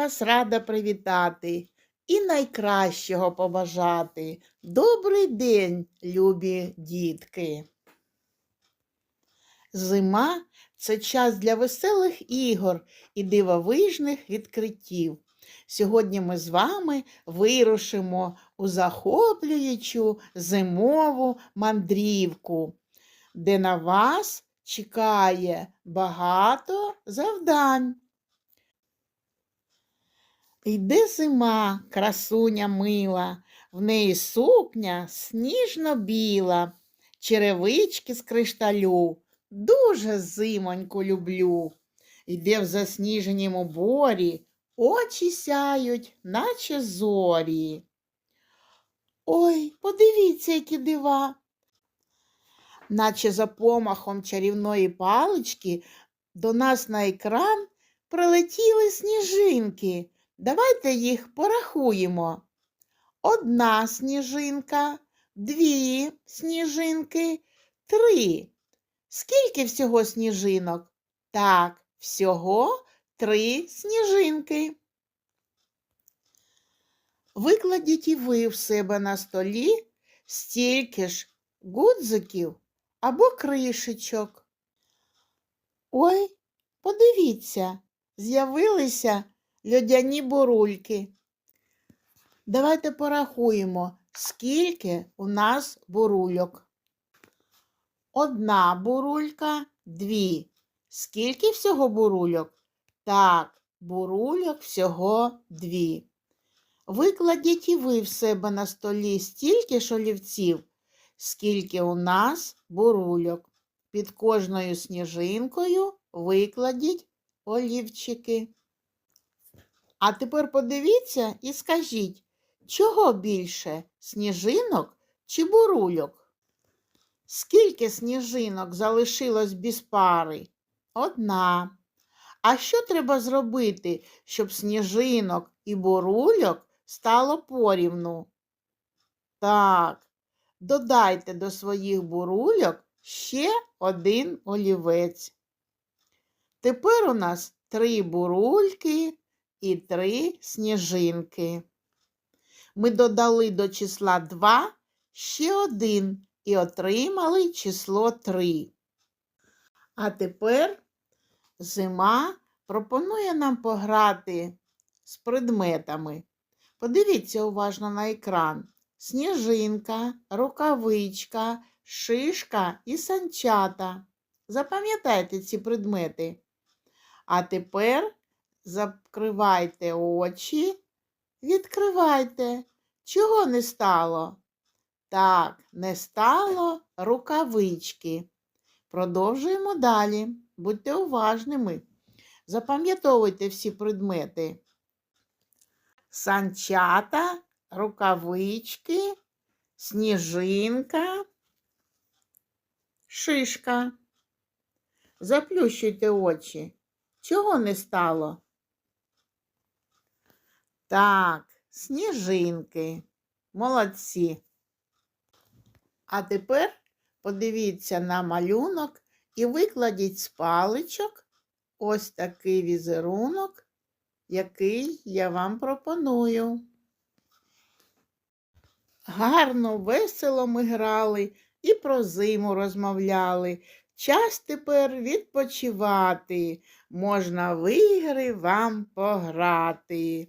вас рада привітати і найкращого побажати. Добрий день, любі дітки. Зима це час для веселих ігор і дивовижних відкриттів. Сьогодні ми з вами вирушимо у захоплюючу зимову мандрівку, де на вас чекає багато завдань. Йде зима, красуня мила, в неї сукня сніжно-біла, черевички з кришталю, дуже зимоньку люблю. Йде в засніженім уборі, очі сяють, наче зорі. Ой, подивіться, які дива. Наче за помахом чарівної палички до нас на екран прилетіли сніжинки. Давайте їх порахуємо. Одна сніжинка, дві сніжинки, три. Скільки всього сніжинок? Так, всього три сніжинки. Викладіть і ви в себе на столі стільки ж гудзиків або кришечок. Ой, подивіться, з'явилися льодяні бурульки. Давайте порахуємо, скільки у нас бурульок. Одна бурулька, дві. Скільки всього бурульок? Так, бурульок всього дві. Викладіть і ви в себе на столі стільки ж олівців, скільки у нас бурульок. Під кожною сніжинкою викладіть олівчики. А тепер подивіться і скажіть, чого більше сніжинок чи бурульок? Скільки сніжинок залишилось без пари? Одна. А що треба зробити, щоб сніжинок і бурульок стало порівну? Так, додайте до своїх бурульок ще один олівець. Тепер у нас три бурульки і три сніжинки. Ми додали до числа 2 ще один і отримали число 3. А тепер зима пропонує нам пограти з предметами. Подивіться уважно на екран. Сніжинка, рукавичка, шишка і санчата. Запам'ятайте ці предмети. А тепер закривайте очі, відкривайте. Чого не стало? Так, не стало рукавички. Продовжуємо далі. Будьте уважними. Запам'ятовуйте всі предмети. Санчата, рукавички, сніжинка, шишка. Заплющуйте очі. Чого не стало? Так, сніжинки. Молодці. А тепер подивіться на малюнок і викладіть з паличок ось такий візерунок, який я вам пропоную. Гарно, весело ми грали і про зиму розмовляли. Час тепер відпочивати, можна в ігри вам пограти.